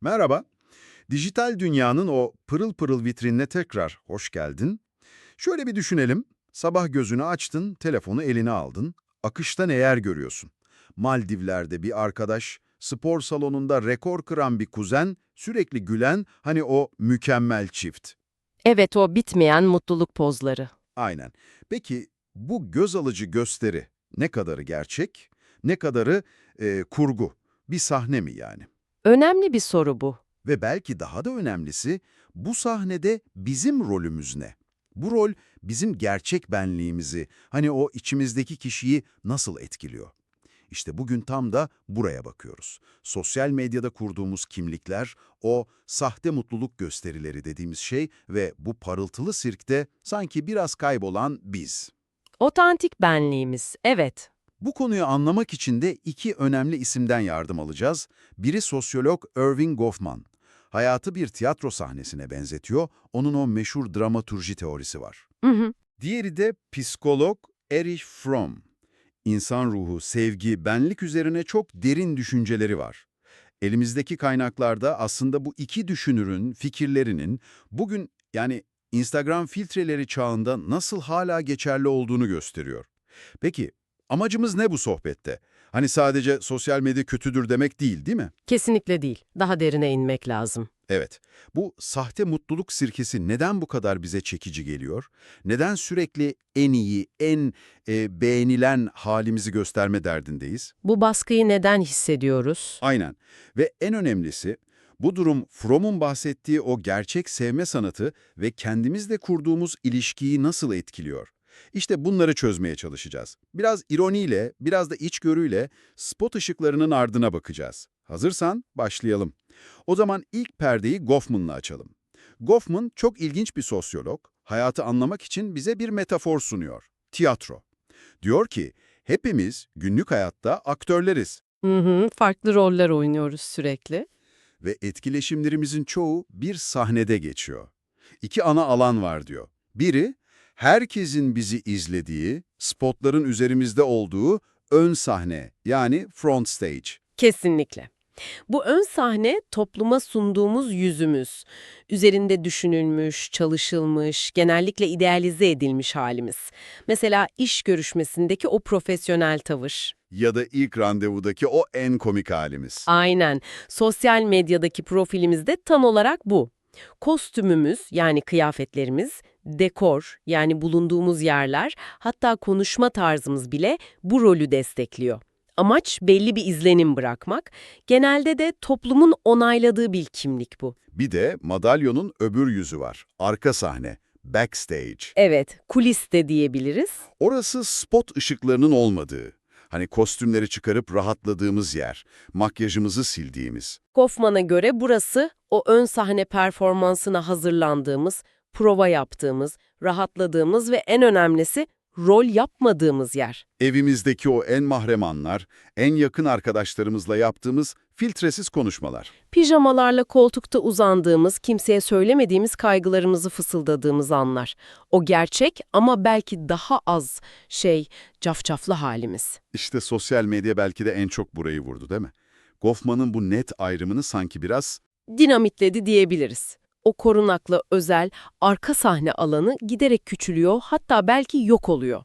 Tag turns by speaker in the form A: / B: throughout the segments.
A: Merhaba. Dijital dünyanın o pırıl pırıl vitrinine tekrar hoş geldin. Şöyle bir düşünelim. Sabah gözünü açtın, telefonu eline aldın. Akışta neler görüyorsun? Maldivler'de bir arkadaş, spor salonunda rekor kıran bir kuzen, sürekli gülen hani o mükemmel çift.
B: Evet o bitmeyen mutluluk pozları.
A: Aynen. Peki bu göz alıcı gösteri ne kadarı gerçek, ne kadarı e, kurgu? Bir sahne mi yani?
B: Önemli bir soru bu.
A: Ve belki daha da önemlisi bu sahnede bizim rolümüz ne? Bu rol bizim gerçek benliğimizi, hani o içimizdeki kişiyi nasıl etkiliyor? İşte bugün tam da buraya bakıyoruz. Sosyal medyada kurduğumuz kimlikler, o sahte mutluluk gösterileri dediğimiz şey ve bu parıltılı sirkte sanki biraz kaybolan biz.
B: Otantik benliğimiz, evet.
A: Bu konuyu anlamak için de iki önemli isimden yardım alacağız. Biri sosyolog Irving Goffman. Hayatı bir tiyatro sahnesine benzetiyor, onun o meşhur dramaturji teorisi var.
B: Hı hı.
A: Diğeri de psikolog Erich Fromm. İnsan ruhu, sevgi, benlik üzerine çok derin düşünceleri var. Elimizdeki kaynaklarda aslında bu iki düşünürün fikirlerinin bugün yani Instagram filtreleri çağında nasıl hala geçerli olduğunu gösteriyor. Peki amacımız ne bu sohbette? Hani sadece sosyal medya kötüdür demek değil değil mi?
B: Kesinlikle değil. Daha derine inmek lazım.
A: Evet, bu sahte mutluluk sirkesi neden bu kadar bize çekici geliyor? Neden sürekli en iyi, en e, beğenilen halimizi gösterme derdindeyiz?
B: Bu baskıyı neden hissediyoruz?
A: Aynen. Ve en önemlisi, bu durum Fromm'un bahsettiği o gerçek sevme sanatı ve kendimizle kurduğumuz ilişkiyi nasıl etkiliyor? İşte bunları çözmeye çalışacağız. Biraz ironiyle, biraz da içgörüyle spot ışıklarının ardına bakacağız. Hazırsan başlayalım. O zaman ilk perdeyi Goffman'la açalım. Goffman çok ilginç bir sosyolog, hayatı anlamak için bize bir metafor sunuyor. Tiyatro. Diyor ki, hepimiz günlük hayatta aktörleriz
B: Hı hı, farklı roller oynuyoruz sürekli.
A: ve etkileşimlerimizin çoğu bir sahnede geçiyor. İki ana alan var diyor. Biri, herkesin bizi izlediği, spotların üzerimizde olduğu ön sahne yani front stage.
B: Kesinlikle. Bu ön sahne topluma sunduğumuz yüzümüz. Üzerinde düşünülmüş, çalışılmış, genellikle idealize edilmiş halimiz. Mesela iş görüşmesindeki o profesyonel tavır.
A: Ya da ilk randevudaki o en komik halimiz.
B: Aynen. Sosyal medyadaki profilimiz de tam olarak bu. Kostümümüz yani kıyafetlerimiz, dekor yani bulunduğumuz yerler, hatta konuşma tarzımız bile bu rolü destekliyor. Amaç belli bir izlenim bırakmak. Genelde de toplumun onayladığı bir kimlik bu.
A: Bir de madalyonun öbür yüzü var. Arka sahne, backstage.
B: Evet, kulis de diyebiliriz.
A: Orası spot ışıklarının olmadığı, hani kostümleri çıkarıp rahatladığımız yer, makyajımızı sildiğimiz.
B: Goffman'a göre burası o ön sahne performansına hazırlandığımız, prova yaptığımız, rahatladığımız ve en önemlisi rol yapmadığımız yer.
A: Evimizdeki o en mahrem anlar, en yakın arkadaşlarımızla yaptığımız filtresiz konuşmalar.
B: Pijamalarla koltukta uzandığımız, kimseye söylemediğimiz kaygılarımızı fısıldadığımız anlar. O gerçek ama belki daha az şey, cafcaflı halimiz.
A: İşte sosyal medya belki de en çok burayı vurdu değil mi? Goffman'ın bu net ayrımını sanki biraz
B: Dinamitledi diyebiliriz. O korunaklı, özel, arka sahne alanı giderek küçülüyor, hatta belki yok oluyor.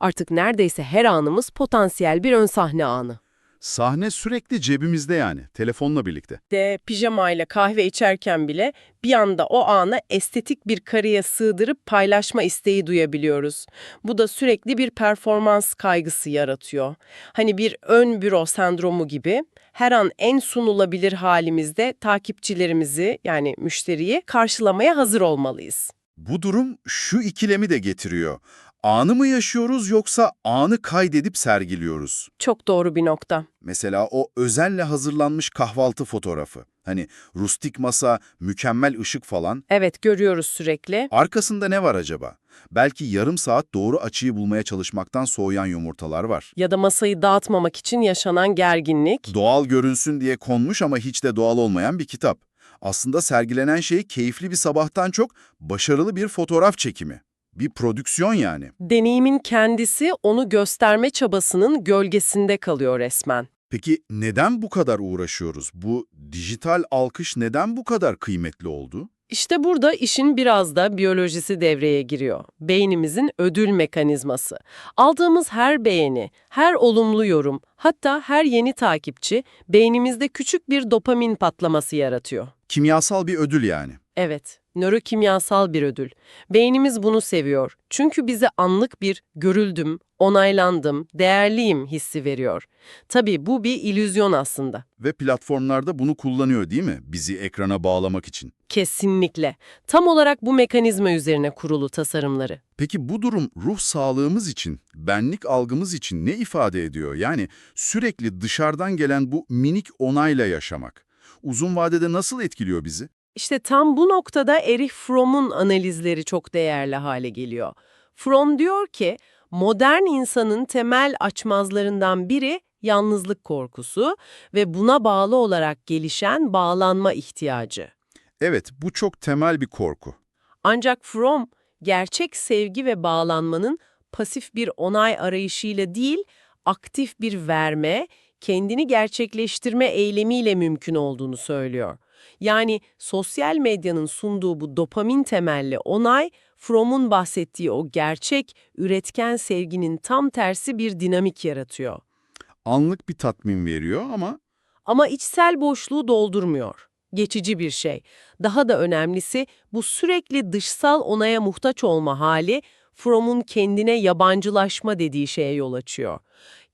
B: Artık neredeyse her anımız potansiyel bir ön sahne anı.
A: Sahne sürekli cebimizde yani, telefonla birlikte.
B: de pijamayla kahve içerken bile bir anda o ana estetik bir kareye sığdırıp paylaşma isteği duyabiliyoruz. Bu da sürekli bir performans kaygısı yaratıyor. Hani bir ön büro sendromu gibi her an en sunulabilir halimizde takipçilerimizi yani müşteriyi karşılamaya hazır olmalıyız.
A: Bu durum şu ikilemi de getiriyor. Anı mı yaşıyoruz yoksa anı kaydedip sergiliyoruz?
B: Çok doğru bir nokta.
A: Mesela o özelle hazırlanmış kahvaltı fotoğrafı. Hani rustik masa, mükemmel ışık falan.
B: Evet görüyoruz sürekli.
A: Arkasında ne var acaba? Belki yarım saat doğru açıyı bulmaya çalışmaktan soğuyan yumurtalar var.
B: Ya da masayı dağıtmamak için yaşanan gerginlik.
A: Doğal görünsün diye konmuş ama hiç de doğal olmayan bir kitap. Aslında sergilenen şey keyifli bir sabahtan çok başarılı bir fotoğraf çekimi. Bir prodüksiyon yani.
B: Deneyimin kendisi onu gösterme çabasının gölgesinde kalıyor resmen.
A: Peki neden bu kadar uğraşıyoruz? Bu dijital alkış neden bu kadar kıymetli oldu?
B: İşte burada işin biraz da biyolojisi devreye giriyor. Beynimizin ödül mekanizması. Aldığımız her beğeni, her olumlu yorum, hatta her yeni takipçi beynimizde küçük bir dopamin patlaması yaratıyor.
A: Kimyasal bir ödül yani.
B: Evet, nörokimyasal bir ödül. Beynimiz bunu seviyor. Çünkü bize anlık bir görüldüm, onaylandım, değerliyim hissi veriyor. Tabii bu bir illüzyon aslında.
A: Ve platformlarda bunu kullanıyor değil mi? Bizi ekrana bağlamak için.
B: Kesinlikle. Tam olarak bu mekanizma üzerine kurulu tasarımları.
A: Peki bu durum ruh sağlığımız için, benlik algımız için ne ifade ediyor? Yani sürekli dışarıdan gelen bu minik onayla yaşamak. Uzun vadede nasıl etkiliyor bizi?
B: İşte tam bu noktada Erich Fromm'un analizleri çok değerli hale geliyor. Fromm diyor ki, modern insanın temel açmazlarından biri yalnızlık korkusu ve buna bağlı olarak gelişen bağlanma ihtiyacı.
A: Evet, bu çok temel bir korku.
B: Ancak Fromm, gerçek sevgi ve bağlanmanın pasif bir onay arayışıyla değil, aktif bir verme, kendini gerçekleştirme eylemiyle mümkün olduğunu söylüyor. Yani sosyal medyanın sunduğu bu dopamin temelli onay, Fromm'un bahsettiği o gerçek, üretken sevginin tam tersi bir dinamik yaratıyor.
A: Anlık bir tatmin veriyor ama
B: Ama içsel boşluğu doldurmuyor. Geçici bir şey. Daha da önemlisi bu sürekli dışsal onaya muhtaç olma hali Fromm'un kendine yabancılaşma dediği şeye yol açıyor.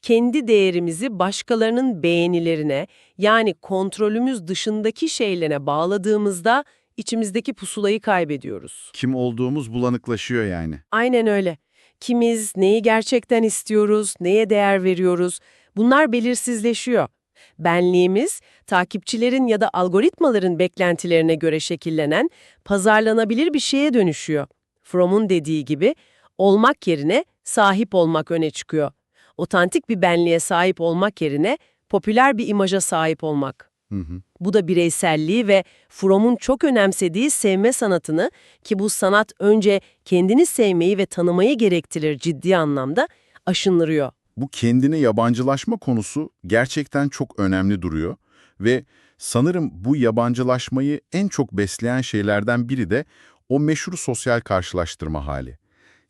B: Kendi değerimizi başkalarının beğenilerine yani kontrolümüz dışındaki şeylere bağladığımızda içimizdeki pusulayı kaybediyoruz.
A: kim olduğumuz bulanıklaşıyor yani.
B: Aynen öyle. Kimiz, neyi gerçekten istiyoruz, neye değer veriyoruz bunlar belirsizleşiyor. Benliğimiz, takipçilerin ya da algoritmaların beklentilerine göre şekillenen, pazarlanabilir bir şeye dönüşüyor. Fromm'un dediği gibi, olmak yerine sahip olmak öne çıkıyor. Otantik bir benliğe sahip olmak yerine popüler bir imaja sahip olmak.
A: Hı hı.
B: Bu da bireyselliği ve Fromm'un çok önemsediği sevme sanatını ki bu sanat önce kendini sevmeyi ve tanımayı gerektirir ciddi anlamda aşınırıyor.
A: Bu kendine yabancılaşma konusu gerçekten çok önemli duruyor ve sanırım bu yabancılaşmayı en çok besleyen şeylerden biri de o meşhur sosyal karşılaştırma hali.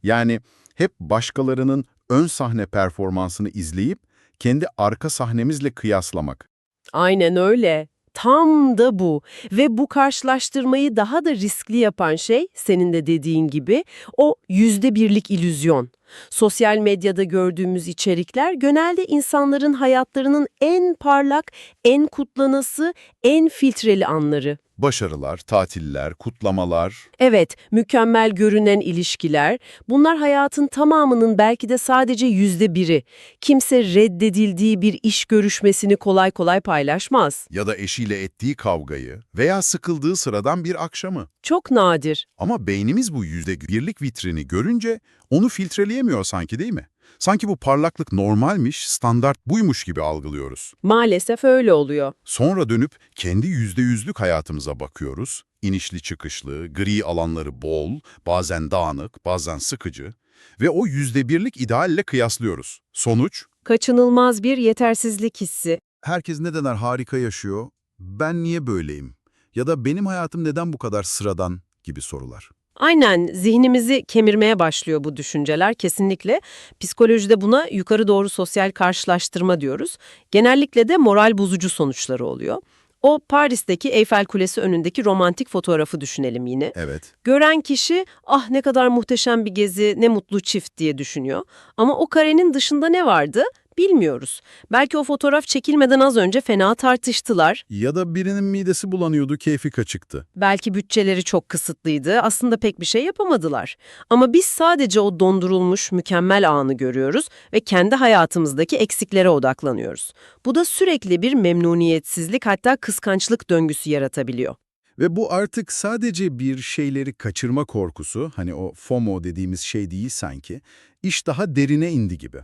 A: Yani hep başkalarının ön sahne performansını izleyip kendi arka sahnemizle kıyaslamak.
B: Aynen öyle. Tam da bu. Ve bu karşılaştırmayı daha da riskli yapan şey, senin de dediğin gibi, o yüzde birlik illüzyon. Sosyal medyada gördüğümüz içerikler genelde insanların hayatlarının en parlak, en kutlanası, en filtreli anları.
A: Başarılar, tatiller, kutlamalar,
B: Evet, mükemmel görünen ilişkiler, bunlar hayatın tamamının belki de sadece yüzde biri. Kimse reddedildiği bir iş görüşmesini kolay kolay paylaşmaz.
A: ya da eşiyle ettiği kavgayı veya sıkıldığı sıradan bir akşamı.
B: Çok nadir.
A: Ama beynimiz bu yüzde birlik vitrini görünce onu filtreleyemiyor sanki değil mi? Sanki bu parlaklık normalmiş, standart buymuş gibi algılıyoruz.
B: Maalesef öyle oluyor.
A: Sonra dönüp kendi yüzde yüzlük hayatımıza bakıyoruz. İnişli çıkışlı, gri alanları bol, bazen dağınık, bazen sıkıcı. Ve o yüzde birlik idealle kıyaslıyoruz. Sonuç?
B: Kaçınılmaz bir yetersizlik hissi.
A: Herkes ne kadar harika yaşıyor, ben niye böyleyim? Ya da benim hayatım neden bu kadar sıradan gibi sorular.
B: Aynen zihnimizi kemirmeye başlıyor bu düşünceler kesinlikle. Psikolojide buna yukarı doğru sosyal karşılaştırma diyoruz. Genellikle de moral bozucu sonuçları oluyor. O Paris'teki Eyfel Kulesi önündeki romantik fotoğrafı düşünelim yine.
A: Evet.
B: Gören kişi ah ne kadar muhteşem bir gezi, ne mutlu çift diye düşünüyor. Ama o karenin dışında ne vardı bilmiyoruz. Belki o fotoğraf çekilmeden az önce fena tartıştılar.
A: Ya da birinin midesi bulanıyordu, keyfi kaçıktı.
B: Belki bütçeleri çok kısıtlıydı, aslında pek bir şey yapamadılar. Ama biz sadece o dondurulmuş, mükemmel anı görüyoruz ve kendi hayatımızdaki eksiklere odaklanıyoruz. Bu da sürekli bir memnuniyetsizlik hatta kıskançlık döngüsü yaratabiliyor.
A: Ve bu artık sadece bir şeyleri kaçırma korkusu, hani o FOMO dediğimiz şey değil sanki, iş daha derine indi gibi.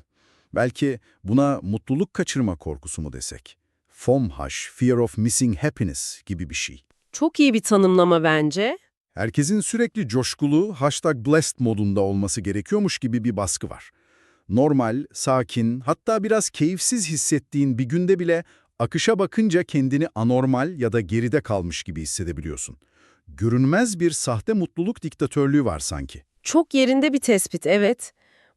A: Belki buna mutluluk kaçırma korkusu mu desek? FOMH, Fear of Missing Happiness gibi bir şey.
B: Çok iyi bir tanımlama bence.
A: Herkesin sürekli coşkulu, hashtag blessed modunda olması gerekiyormuş gibi bir baskı var. Normal, sakin, hatta biraz keyifsiz hissettiğin bir günde bile akışa bakınca kendini anormal ya da geride kalmış gibi hissedebiliyorsun. Görünmez bir sahte mutluluk diktatörlüğü var sanki.
B: Çok yerinde bir tespit, evet.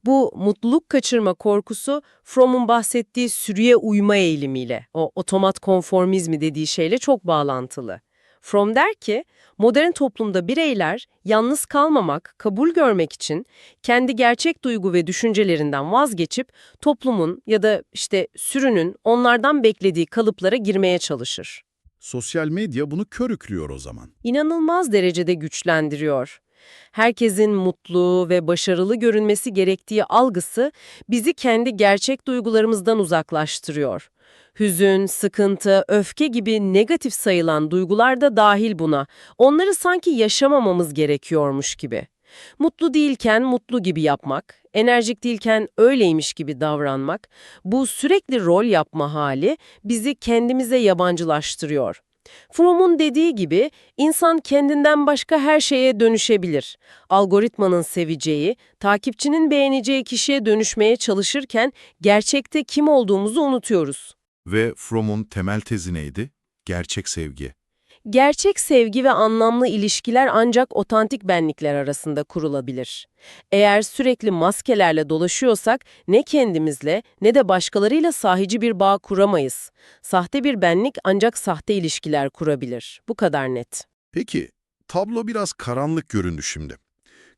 B: Bu mutluluk kaçırma korkusu Fromm'un bahsettiği sürüye uyma eğilimiyle, o otomat konformizmi dediği şeyle çok bağlantılı. Fromm der ki, modern toplumda bireyler yalnız kalmamak, kabul görmek için kendi gerçek duygu ve düşüncelerinden vazgeçip toplumun ya da işte sürünün onlardan beklediği kalıplara girmeye çalışır.
A: Sosyal medya bunu körüklüyor o zaman.
B: İnanılmaz derecede güçlendiriyor. Herkesin mutlu ve başarılı görünmesi gerektiği algısı bizi kendi gerçek duygularımızdan uzaklaştırıyor. Hüzün, sıkıntı, öfke gibi negatif sayılan duygular da dahil buna. Onları sanki yaşamamamız gerekiyormuş gibi. Mutlu değilken mutlu gibi yapmak, enerjik değilken öyleymiş gibi davranmak, bu sürekli rol yapma hali bizi kendimize yabancılaştırıyor. Fromm'un dediği gibi insan kendinden başka her şeye dönüşebilir. Algoritmanın seveceği, takipçinin beğeneceği kişiye dönüşmeye çalışırken gerçekte kim olduğumuzu unutuyoruz.
C: Ve Fromm'un temel tezi neydi? Gerçek sevgi.
B: Gerçek sevgi ve anlamlı ilişkiler ancak otantik benlikler arasında kurulabilir. Eğer sürekli maskelerle dolaşıyorsak ne kendimizle ne de başkalarıyla sahici bir bağ kuramayız. Sahte bir benlik ancak sahte ilişkiler kurabilir. Bu kadar net.
C: Peki, tablo biraz karanlık göründü şimdi.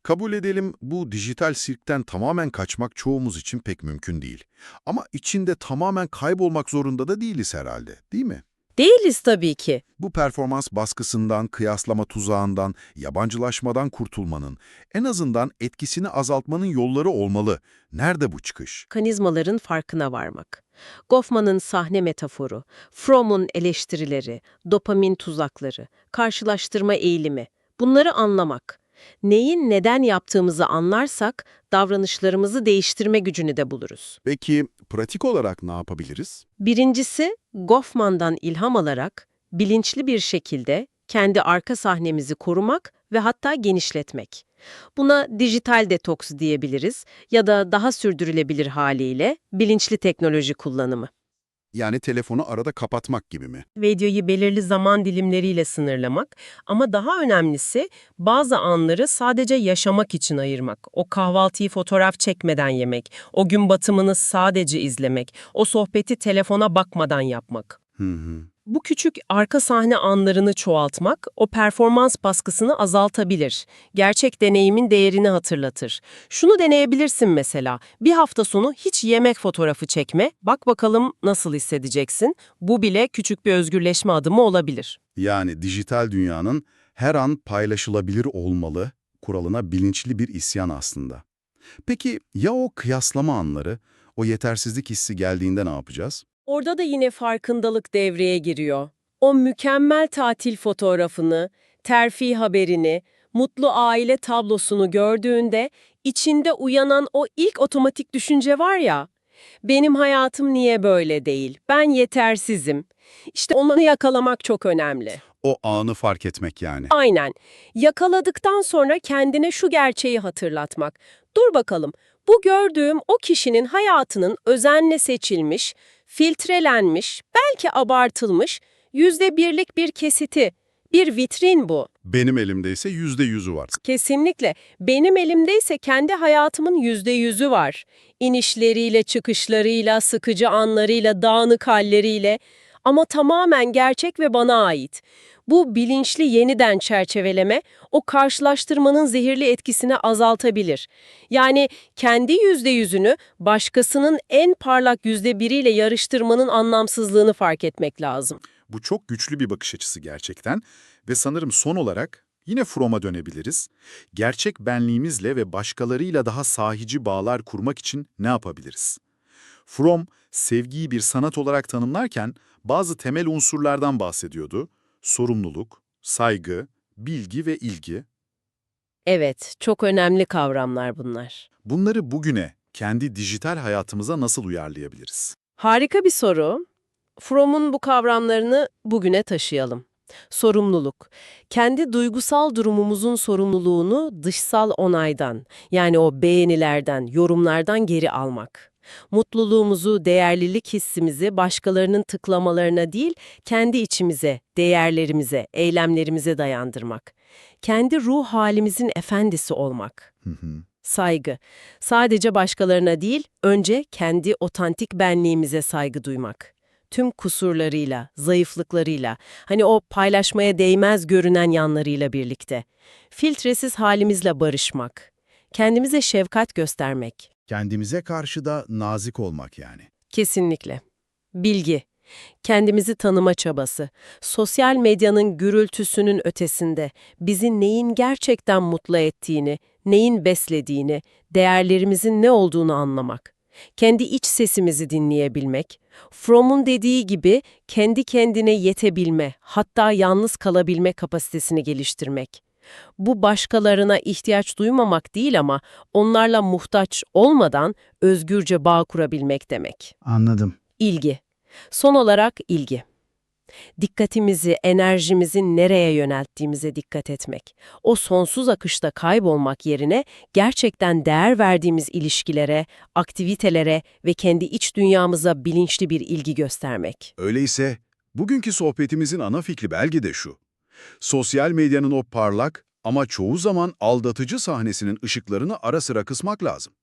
C: Kabul edelim bu dijital sirkten tamamen kaçmak çoğumuz için pek mümkün değil. Ama içinde tamamen kaybolmak zorunda da değiliz herhalde, değil mi?
B: Değiliz tabii ki.
C: Bu performans baskısından, kıyaslama tuzağından, yabancılaşmadan kurtulmanın, en azından etkisini azaltmanın yolları olmalı. Nerede bu çıkış?
B: mekanizmaların farkına varmak. Goffman'ın sahne metaforu, Fromm'un eleştirileri, dopamin tuzakları, karşılaştırma eğilimi. Bunları anlamak. Neyin neden yaptığımızı anlarsak davranışlarımızı değiştirme gücünü de buluruz.
C: Peki pratik olarak ne yapabiliriz?
B: Birincisi, Goffman'dan ilham alarak bilinçli bir şekilde kendi arka sahnemizi korumak ve hatta genişletmek. Buna dijital detoks diyebiliriz ya da daha sürdürülebilir haliyle bilinçli teknoloji kullanımı.
C: Yani telefonu arada kapatmak gibi mi?
B: Videoyu belirli zaman dilimleriyle sınırlamak ama daha önemlisi bazı anları sadece yaşamak için ayırmak. O kahvaltıyı fotoğraf çekmeden yemek, o gün batımını sadece izlemek, o sohbeti telefona bakmadan yapmak.
C: Hı hı.
B: Bu küçük arka sahne anlarını çoğaltmak o performans baskısını azaltabilir. Gerçek deneyimin değerini hatırlatır. Şunu deneyebilirsin mesela. Bir hafta sonu hiç yemek fotoğrafı çekme. Bak bakalım nasıl hissedeceksin. Bu bile küçük bir özgürleşme adımı olabilir.
A: Yani dijital dünyanın her an paylaşılabilir olmalı kuralına bilinçli bir isyan aslında. Peki ya o kıyaslama anları, o yetersizlik hissi geldiğinde ne yapacağız?
B: Orada da yine farkındalık devreye giriyor. O mükemmel tatil fotoğrafını, terfi haberini, mutlu aile tablosunu gördüğünde içinde uyanan o ilk otomatik düşünce var ya, benim hayatım niye böyle değil, ben yetersizim. İşte onu yakalamak çok önemli.
A: O anı fark etmek yani.
B: Aynen. Yakaladıktan sonra kendine şu gerçeği hatırlatmak. Dur bakalım, bu gördüğüm o kişinin hayatının özenle seçilmiş, filtrelenmiş, belki abartılmış, yüzde birlik bir kesiti, bir vitrin bu.
A: Benim elimde ise yüzde yüzü var.
B: Kesinlikle. Benim elimdeyse kendi hayatımın yüzde yüzü var. İnişleriyle, çıkışlarıyla, sıkıcı anlarıyla, dağınık halleriyle. Ama tamamen gerçek ve bana ait. Bu bilinçli yeniden çerçeveleme o karşılaştırmanın zehirli etkisini azaltabilir. Yani kendi yüzde yüzünü başkasının en parlak yüzde biriyle yarıştırmanın anlamsızlığını fark etmek lazım.
C: Bu çok güçlü bir bakış açısı gerçekten ve sanırım son olarak yine Fromm'a dönebiliriz. Gerçek benliğimizle ve başkalarıyla daha sahici bağlar kurmak için ne yapabiliriz? Fromm, sevgiyi bir sanat olarak tanımlarken bazı temel unsurlardan bahsediyordu. Sorumluluk, saygı, bilgi ve ilgi.
B: Evet, çok önemli kavramlar bunlar.
C: Bunları bugüne, kendi dijital hayatımıza nasıl uyarlayabiliriz?
B: Harika bir soru. Fromm'un bu kavramlarını bugüne taşıyalım. Sorumluluk. Kendi duygusal durumumuzun sorumluluğunu dışsal onaydan, yani o beğenilerden, yorumlardan geri almak. Mutluluğumuzu, değerlilik hissimizi başkalarının tıklamalarına değil, kendi içimize, değerlerimize, eylemlerimize dayandırmak. Kendi ruh halimizin efendisi olmak.
C: Hı hı.
B: Saygı. Sadece başkalarına değil, önce kendi otantik benliğimize saygı duymak. Tüm kusurlarıyla, zayıflıklarıyla, hani o paylaşmaya değmez görünen yanlarıyla birlikte. Filtresiz halimizle barışmak. Kendimize şefkat göstermek.
A: Kendimize karşı da nazik olmak yani.
B: Kesinlikle. Bilgi. Kendimizi tanıma çabası. Sosyal medyanın gürültüsünün ötesinde bizi neyin gerçekten mutlu ettiğini, neyin beslediğini, değerlerimizin ne olduğunu anlamak. Kendi iç sesimizi dinleyebilmek. Fromm'un dediği gibi kendi kendine yetebilme, hatta yalnız kalabilme kapasitesini geliştirmek. Bu başkalarına ihtiyaç duymamak değil ama onlarla muhtaç olmadan özgürce bağ kurabilmek demek.
D: Anladım.
B: İlgi. Son olarak ilgi. Dikkatimizi, enerjimizi nereye yönelttiğimize dikkat etmek. O sonsuz akışta kaybolmak yerine gerçekten değer verdiğimiz ilişkilere, aktivitelere ve kendi iç dünyamıza bilinçli bir ilgi göstermek.
A: Öyleyse bugünkü sohbetimizin ana fikri belki de şu. Sosyal medyanın o parlak ama çoğu zaman aldatıcı sahnesinin ışıklarını ara sıra kısmak lazım.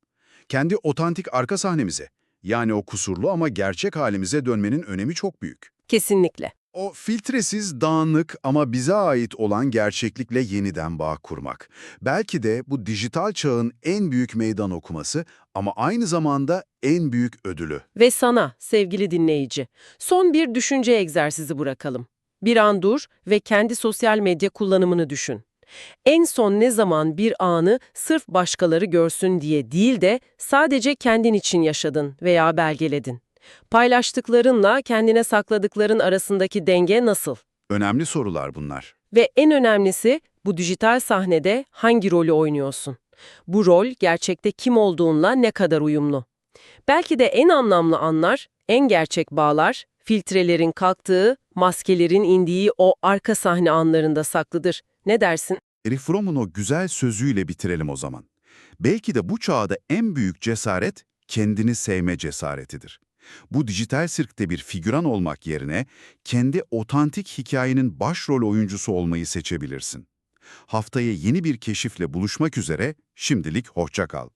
A: Kendi otantik arka sahnemize, yani o kusurlu ama gerçek halimize dönmenin önemi çok büyük.
B: Kesinlikle.
A: O filtresiz, dağınık ama bize ait olan gerçeklikle yeniden bağ kurmak. Belki de bu dijital çağın en büyük meydan okuması ama aynı zamanda en büyük ödülü.
B: Ve sana sevgili dinleyici, son bir düşünce egzersizi bırakalım. Bir an dur ve kendi sosyal medya kullanımını düşün. En son ne zaman bir anı sırf başkaları görsün diye değil de sadece kendin için yaşadın veya belgeledin? Paylaştıklarınla kendine sakladıkların arasındaki denge nasıl?
A: Önemli sorular bunlar.
B: Ve en önemlisi bu dijital sahnede hangi rolü oynuyorsun? Bu rol gerçekte kim olduğunla ne kadar uyumlu? Belki de en anlamlı anlar, en gerçek bağlar, filtrelerin kalktığı, maskelerin indiği o arka sahne anlarında saklıdır. Ne dersin?
A: Erich Fromm'un o güzel sözüyle bitirelim o zaman. Belki de bu çağda en büyük cesaret kendini sevme cesaretidir. Bu dijital sirkte bir figüran olmak yerine kendi otantik hikayenin başrol oyuncusu olmayı seçebilirsin. Haftaya yeni bir keşifle buluşmak üzere şimdilik hoşça kal.